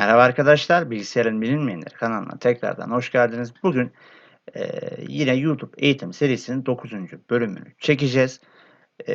Merhaba arkadaşlar, Bilgisayarın Bilinmeyenleri kanalına tekrardan hoş geldiniz. Bugün e, yine YouTube eğitim serisinin 9. bölümünü çekeceğiz. E,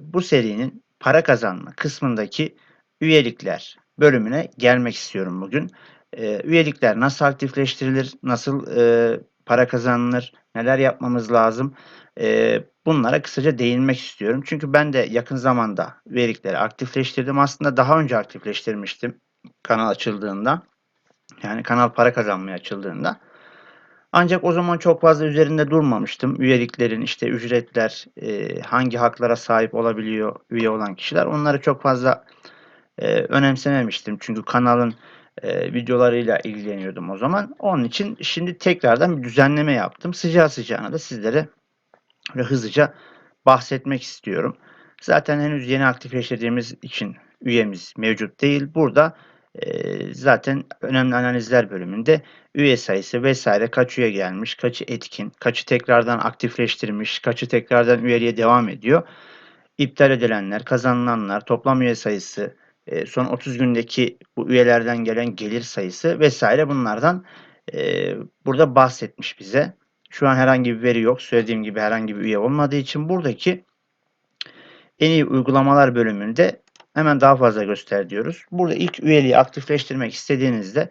bu serinin para kazanma kısmındaki üyelikler bölümüne gelmek istiyorum bugün. E, üyelikler nasıl aktifleştirilir, nasıl e, para kazanılır, neler yapmamız lazım e, bunlara kısaca değinmek istiyorum. Çünkü ben de yakın zamanda üyelikleri aktifleştirdim. Aslında daha önce aktifleştirmiştim kanal açıldığında. Yani kanal para kazanmaya açıldığında. Ancak o zaman çok fazla üzerinde durmamıştım. Üyeliklerin işte ücretler, e, hangi haklara sahip olabiliyor üye olan kişiler. Onları çok fazla e, önemsememiştim. Çünkü kanalın e, videolarıyla ilgileniyordum o zaman. Onun için şimdi tekrardan bir düzenleme yaptım. Sıcağı sıcağına da sizlere ve hızlıca bahsetmek istiyorum. Zaten henüz yeni aktifleştirdiğimiz için üyemiz mevcut değil. Burada zaten önemli analizler bölümünde üye sayısı vesaire kaç üye gelmiş, kaçı etkin, kaçı tekrardan aktifleştirmiş, kaçı tekrardan üyeliğe devam ediyor. İptal edilenler, kazanılanlar, toplam üye sayısı, son 30 gündeki bu üyelerden gelen gelir sayısı vesaire bunlardan burada bahsetmiş bize. Şu an herhangi bir veri yok. Söylediğim gibi herhangi bir üye olmadığı için buradaki en iyi uygulamalar bölümünde hemen daha fazla göster diyoruz. Burada ilk üyeliği aktifleştirmek istediğinizde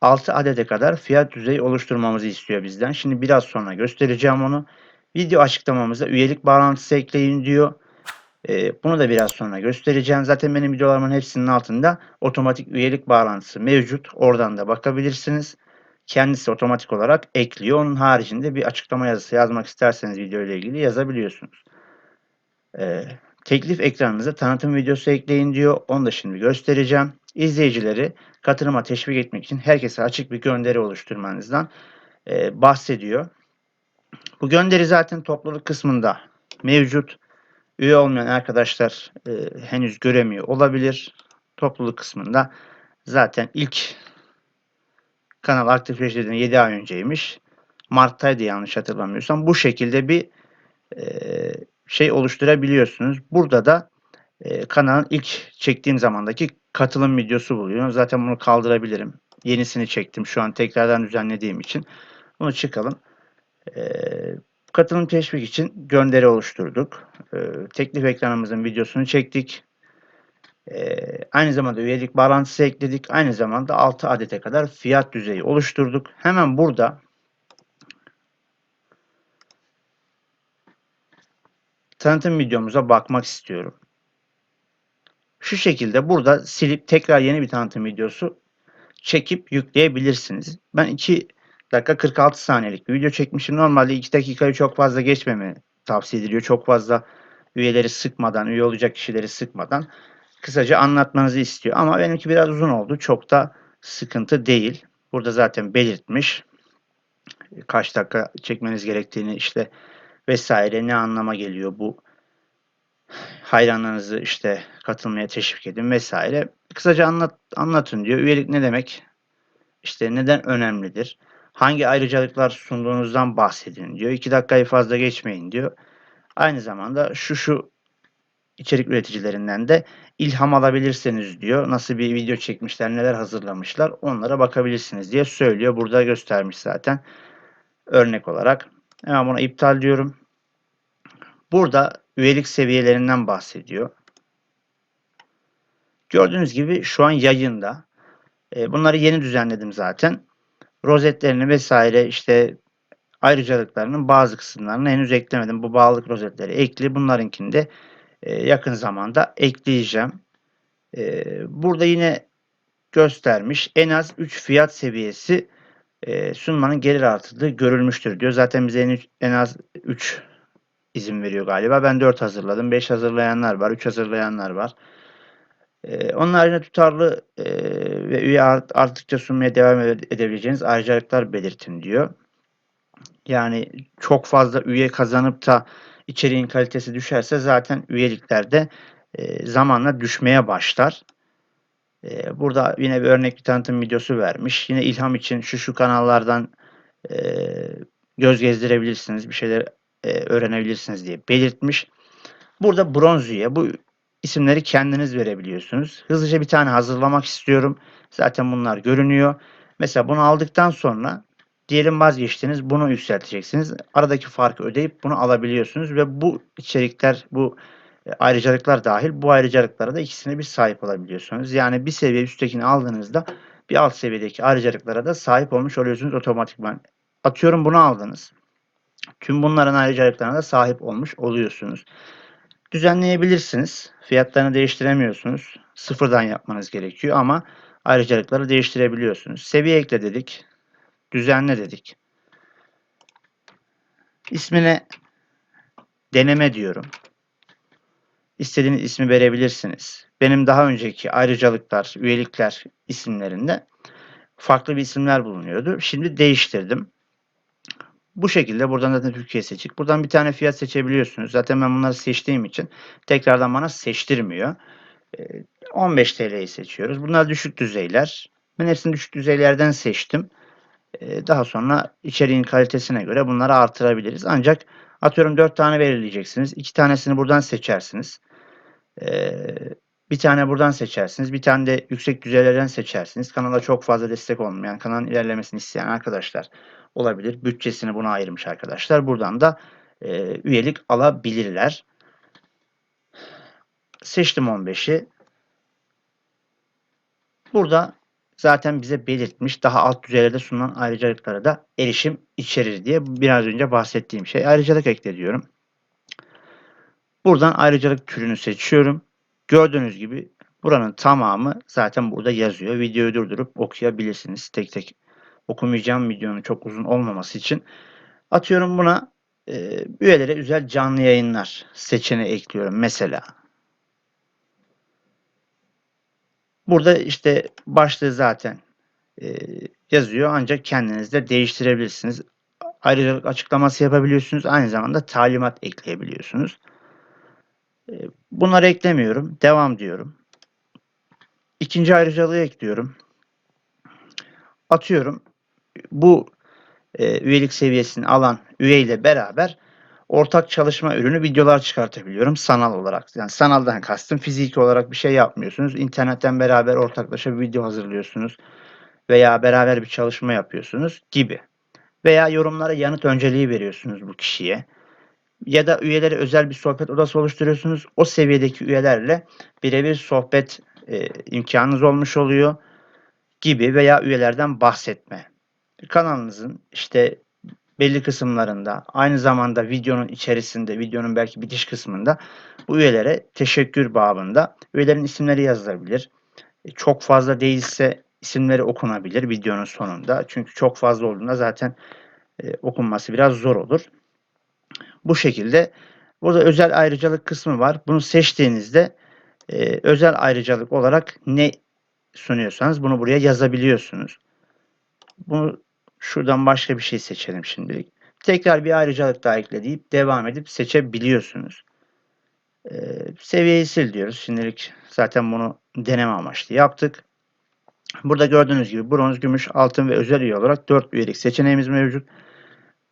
6 adete kadar fiyat düzeyi oluşturmamızı istiyor bizden. Şimdi biraz sonra göstereceğim onu. Video açıklamamızda üyelik bağlantısı ekleyin diyor. Ee, bunu da biraz sonra göstereceğim. Zaten benim videolarımın hepsinin altında otomatik üyelik bağlantısı mevcut. Oradan da bakabilirsiniz kendisi otomatik olarak ekliyor. Onun haricinde bir açıklama yazısı yazmak isterseniz video ile ilgili yazabiliyorsunuz. Ee, teklif ekranınıza tanıtım videosu ekleyin diyor. Onu da şimdi göstereceğim. İzleyicileri katılıma teşvik etmek için herkese açık bir gönderi oluşturmanızdan e, bahsediyor. Bu gönderi zaten topluluk kısmında mevcut. Üye olmayan arkadaşlar e, henüz göremiyor olabilir. Topluluk kısmında zaten ilk kanal aktifleştirdiğinde 7 ay önceymiş. Mart'taydı yanlış hatırlamıyorsam. Bu şekilde bir e, şey oluşturabiliyorsunuz. Burada da e, kanalın ilk çektiğim zamandaki katılım videosu buluyor. Zaten bunu kaldırabilirim. Yenisini çektim. Şu an tekrardan düzenlediğim için. Bunu çıkalım. E, katılım teşvik için gönderi oluşturduk. E, teklif ekranımızın videosunu çektik. Ee, aynı zamanda üyelik bağlantısı ekledik. Aynı zamanda 6 adete kadar fiyat düzeyi oluşturduk. Hemen burada tanıtım videomuza bakmak istiyorum. Şu şekilde burada silip tekrar yeni bir tanıtım videosu çekip yükleyebilirsiniz. Ben 2 dakika 46 saniyelik bir video çekmişim. Normalde 2 dakikayı çok fazla geçmemi tavsiye ediliyor. Çok fazla üyeleri sıkmadan, üye olacak kişileri sıkmadan kısaca anlatmanızı istiyor. Ama benimki biraz uzun oldu. Çok da sıkıntı değil. Burada zaten belirtmiş. Kaç dakika çekmeniz gerektiğini işte vesaire ne anlama geliyor bu hayranlarınızı işte katılmaya teşvik edin vesaire. Kısaca anlat, anlatın diyor. Üyelik ne demek? İşte neden önemlidir? Hangi ayrıcalıklar sunduğunuzdan bahsedin diyor. 2 dakikayı fazla geçmeyin diyor. Aynı zamanda şu şu içerik üreticilerinden de ilham alabilirsiniz diyor. Nasıl bir video çekmişler, neler hazırlamışlar onlara bakabilirsiniz diye söylüyor. Burada göstermiş zaten örnek olarak. Hemen buna iptal diyorum. Burada üyelik seviyelerinden bahsediyor. Gördüğünüz gibi şu an yayında. E, bunları yeni düzenledim zaten. Rozetlerini vesaire işte ayrıcalıklarının bazı kısımlarını henüz eklemedim. Bu bağlılık rozetleri ekli. Bunlarınkini de e, yakın zamanda ekleyeceğim. E, burada yine göstermiş. En az 3 fiyat seviyesi sunmanın gelir artırdığı görülmüştür diyor. Zaten bize en az 3 izin veriyor galiba. Ben 4 hazırladım. 5 hazırlayanlar var. 3 hazırlayanlar var. Ee, onun haricinde tutarlı e, ve üye arttıkça sunmaya devam edebileceğiniz ayrıcalıklar belirtin diyor. Yani çok fazla üye kazanıp da içeriğin kalitesi düşerse zaten üyeliklerde e, zamanla düşmeye başlar. E, burada yine bir örnek bir tanıtım videosu vermiş. Yine ilham için şu şu kanallardan e, göz gezdirebilirsiniz, bir şeyler e, öğrenebilirsiniz diye belirtmiş. Burada bronz üye. Bu isimleri kendiniz verebiliyorsunuz. Hızlıca bir tane hazırlamak istiyorum. Zaten bunlar görünüyor. Mesela bunu aldıktan sonra diyelim vazgeçtiniz. Bunu yükselteceksiniz. Aradaki farkı ödeyip bunu alabiliyorsunuz ve bu içerikler, bu e, ayrıcalıklar dahil bu ayrıcalıklara da ikisine bir sahip olabiliyorsunuz. Yani bir seviye üsttekini aldığınızda bir alt seviyedeki ayrıcalıklara da sahip olmuş oluyorsunuz otomatikman. Atıyorum bunu aldınız. Tüm bunların ayrıcalıklarına da sahip olmuş oluyorsunuz. Düzenleyebilirsiniz. Fiyatlarını değiştiremiyorsunuz. Sıfırdan yapmanız gerekiyor ama ayrıcalıkları değiştirebiliyorsunuz. Seviye ekle dedik. Düzenle dedik. İsmine deneme diyorum. İstediğiniz ismi verebilirsiniz. Benim daha önceki ayrıcalıklar, üyelikler isimlerinde farklı bir isimler bulunuyordu. Şimdi değiştirdim. Bu şekilde buradan zaten Türkiye seçik. Buradan bir tane fiyat seçebiliyorsunuz. Zaten ben bunları seçtiğim için tekrardan bana seçtirmiyor. 15 TL'yi seçiyoruz. Bunlar düşük düzeyler. Ben hepsini düşük düzeylerden seçtim. Daha sonra içeriğin kalitesine göre bunları artırabiliriz. Ancak atıyorum 4 tane belirleyeceksiniz. 2 tanesini buradan seçersiniz. Bir tane buradan seçersiniz. Bir tane de yüksek düzeylerden seçersiniz. Kanala çok fazla destek olmayan, kanalın ilerlemesini isteyen arkadaşlar olabilir. Bütçesini buna ayırmış arkadaşlar. Buradan da e, üyelik alabilirler. Seçtim 15'i. Burada zaten bize belirtmiş daha alt düzeylerde sunulan ayrıcalıklara da erişim içerir diye biraz önce bahsettiğim şey. Ayrıcalık ekle diyorum. Buradan ayrıcalık türünü seçiyorum. Gördüğünüz gibi buranın tamamı zaten burada yazıyor. Videoyu durdurup okuyabilirsiniz. Tek tek okumayacağım videonun çok uzun olmaması için. Atıyorum buna e, üyelere özel canlı yayınlar seçeneği ekliyorum mesela. Burada işte başlığı zaten e, yazıyor ancak kendiniz de değiştirebilirsiniz. Ayrıcalık açıklaması yapabiliyorsunuz. Aynı zamanda talimat ekleyebiliyorsunuz. E, bunları eklemiyorum. Devam diyorum. İkinci ayrıcalığı ekliyorum. Atıyorum bu e, üyelik seviyesini alan üye ile beraber ortak çalışma ürünü videolar çıkartabiliyorum sanal olarak. Yani sanaldan kastım fiziki olarak bir şey yapmıyorsunuz. İnternetten beraber ortaklaşa bir video hazırlıyorsunuz veya beraber bir çalışma yapıyorsunuz gibi. Veya yorumlara yanıt önceliği veriyorsunuz bu kişiye. Ya da üyelere özel bir sohbet odası oluşturuyorsunuz. O seviyedeki üyelerle birebir sohbet e, imkanınız olmuş oluyor gibi veya üyelerden bahsetme kanalınızın işte belli kısımlarında aynı zamanda videonun içerisinde videonun belki bitiş kısmında bu üyelere teşekkür babında üyelerin isimleri yazılabilir. E, çok fazla değilse isimleri okunabilir videonun sonunda. Çünkü çok fazla olduğunda zaten e, okunması biraz zor olur. Bu şekilde burada özel ayrıcalık kısmı var. Bunu seçtiğinizde e, özel ayrıcalık olarak ne sunuyorsanız bunu buraya yazabiliyorsunuz. Bunu Şuradan başka bir şey seçelim şimdilik. Tekrar bir ayrıcalık daha ekle deyip devam edip seçebiliyorsunuz. Ee, seviyeyi sil diyoruz. Şimdilik zaten bunu deneme amaçlı yaptık. Burada gördüğünüz gibi bronz, gümüş, altın ve özel üye olarak 4 üyelik seçeneğimiz mevcut.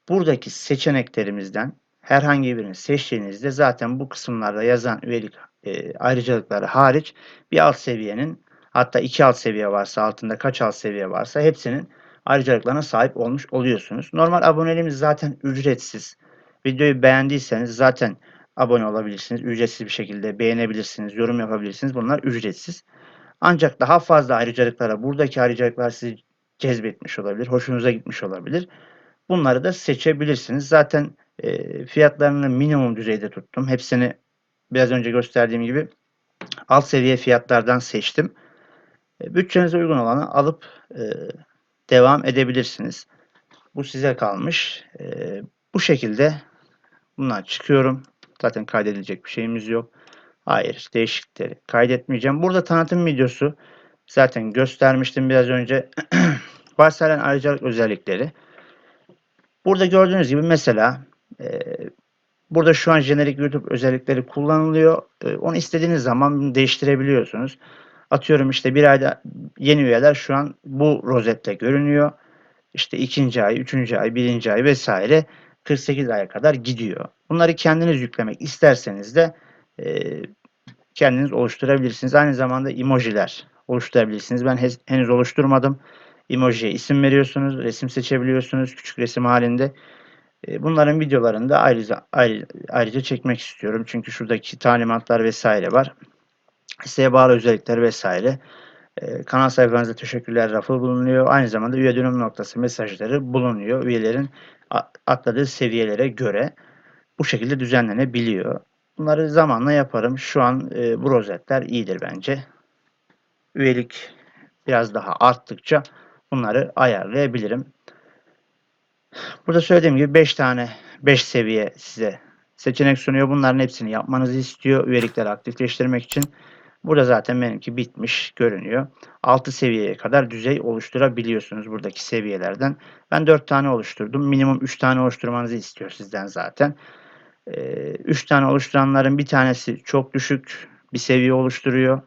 Buradaki seçeneklerimizden herhangi birini seçtiğinizde zaten bu kısımlarda yazan üyelik e, ayrıcalıkları hariç bir alt seviyenin hatta iki alt seviye varsa altında kaç alt seviye varsa hepsinin ayrıcalıklarına sahip olmuş oluyorsunuz. Normal aboneliğimiz zaten ücretsiz. Videoyu beğendiyseniz zaten abone olabilirsiniz. Ücretsiz bir şekilde beğenebilirsiniz, yorum yapabilirsiniz. Bunlar ücretsiz. Ancak daha fazla ayrıcalıklara, buradaki ayrıcalıklar sizi cezbetmiş olabilir, hoşunuza gitmiş olabilir. Bunları da seçebilirsiniz. Zaten e, fiyatlarını minimum düzeyde tuttum. Hepsini biraz önce gösterdiğim gibi alt seviye fiyatlardan seçtim. E, bütçenize uygun olanı alıp e, devam edebilirsiniz. Bu size kalmış. Ee, bu şekilde bundan çıkıyorum. Zaten kaydedilecek bir şeyimiz yok. Hayır, değişiklikleri kaydetmeyeceğim. Burada tanıtım videosu zaten göstermiştim biraz önce. Varsayılan ayrıcalık özellikleri. Burada gördüğünüz gibi mesela e, burada şu an jenerik YouTube özellikleri kullanılıyor. E, onu istediğiniz zaman değiştirebiliyorsunuz. Atıyorum işte bir ayda yeni üyeler şu an bu rozette görünüyor. İşte ikinci ay, üçüncü ay, birinci ay vesaire 48 aya kadar gidiyor. Bunları kendiniz yüklemek isterseniz de e, kendiniz oluşturabilirsiniz. Aynı zamanda emojiler oluşturabilirsiniz. Ben henüz oluşturmadım. Emojiye isim veriyorsunuz, resim seçebiliyorsunuz küçük resim halinde. E, Bunların videolarını da ayrıca, ayrı- ayrıca çekmek istiyorum. Çünkü şuradaki talimatlar vesaire var. İsteğe bağlı özellikler vesaire. E, kanal sayfanızda teşekkürler rafı bulunuyor. Aynı zamanda üye dönüm noktası mesajları bulunuyor. Üyelerin atladığı seviyelere göre bu şekilde düzenlenebiliyor. Bunları zamanla yaparım. Şu an e, bu rozetler iyidir bence. Üyelik biraz daha arttıkça bunları ayarlayabilirim. Burada söylediğim gibi 5 tane 5 seviye size seçenek sunuyor. Bunların hepsini yapmanızı istiyor. Üyelikleri aktifleştirmek için. Burada zaten benimki bitmiş görünüyor. 6 seviyeye kadar düzey oluşturabiliyorsunuz buradaki seviyelerden. Ben 4 tane oluşturdum. Minimum 3 tane oluşturmanızı istiyor sizden zaten. 3 tane oluşturanların bir tanesi çok düşük bir seviye oluşturuyor.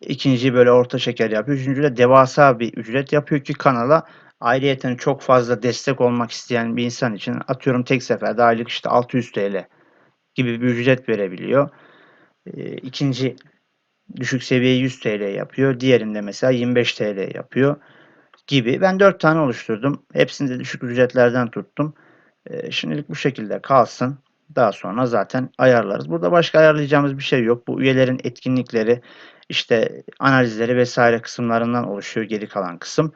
İkinciyi böyle orta şeker yapıyor. Üçüncü de devasa bir ücret yapıyor ki kanala ayrıyeten çok fazla destek olmak isteyen bir insan için atıyorum tek seferde aylık işte 600 TL gibi bir ücret verebiliyor. Ee, İkinci düşük seviye 100 TL yapıyor. Diğerinde mesela 25 TL yapıyor gibi. Ben 4 tane oluşturdum. Hepsini de düşük ücretlerden tuttum. Ee, Şimdilik bu şekilde kalsın. Daha sonra zaten ayarlarız. Burada başka ayarlayacağımız bir şey yok. Bu üyelerin etkinlikleri, işte analizleri vesaire kısımlarından oluşuyor geri kalan kısım.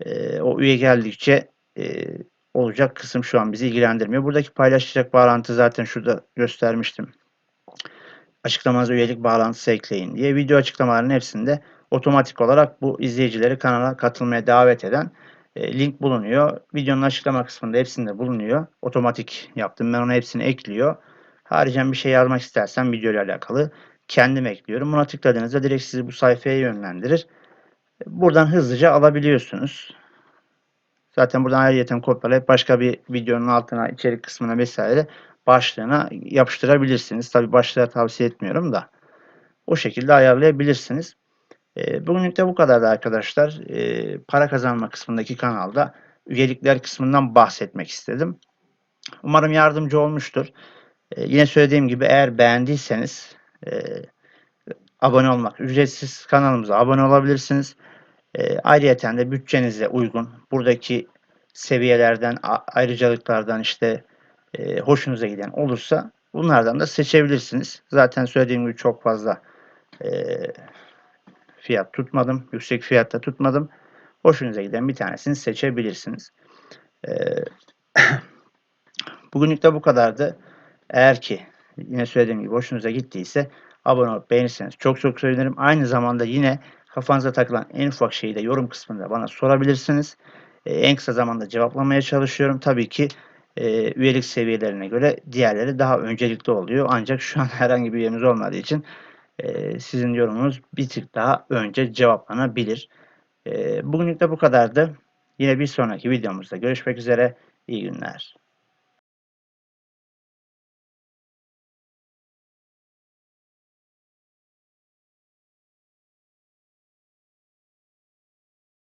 Ee, o üye geldikçe e, olacak kısım şu an bizi ilgilendirmiyor. Buradaki paylaşacak bağlantı zaten şurada göstermiştim. Açıklamanıza üyelik bağlantısı ekleyin diye video açıklamalarının hepsinde otomatik olarak bu izleyicileri kanala katılmaya davet eden e, link bulunuyor. Videonun açıklama kısmında hepsinde bulunuyor. Otomatik yaptım. Ben ona hepsini ekliyor. Haricen bir şey yazmak istersen video ile alakalı kendim ekliyorum. Buna tıkladığınızda direkt sizi bu sayfaya yönlendirir. Buradan hızlıca alabiliyorsunuz. Zaten buradan ayrıyeten kopyalayıp başka bir videonun altına, içerik kısmına vesaire başlığına yapıştırabilirsiniz. Tabi başlığa tavsiye etmiyorum da. O şekilde ayarlayabilirsiniz. E, bugünlük de bu kadardı arkadaşlar. E, para kazanma kısmındaki kanalda üyelikler kısmından bahsetmek istedim. Umarım yardımcı olmuştur. E, yine söylediğim gibi eğer beğendiyseniz e, abone olmak ücretsiz kanalımıza abone olabilirsiniz. E, ayrıyeten de bütçenize uygun buradaki seviyelerden ayrıcalıklardan işte e, hoşunuza giden olursa bunlardan da seçebilirsiniz. Zaten söylediğim gibi çok fazla e, fiyat tutmadım. Yüksek fiyatta tutmadım. Hoşunuza giden bir tanesini seçebilirsiniz. E, bugünlük de bu kadardı. Eğer ki yine söylediğim gibi hoşunuza gittiyse abone olup beğenirseniz çok çok sevinirim. Aynı zamanda yine kafanıza takılan en ufak şeyi de yorum kısmında bana sorabilirsiniz. Ee, en kısa zamanda cevaplamaya çalışıyorum. Tabii ki e, üyelik seviyelerine göre diğerleri daha öncelikli oluyor. Ancak şu an herhangi bir üyemiz olmadığı için e, sizin yorumunuz bir tık daha önce cevaplanabilir. E, bugünlük de bu kadardı. Yine bir sonraki videomuzda görüşmek üzere. İyi günler.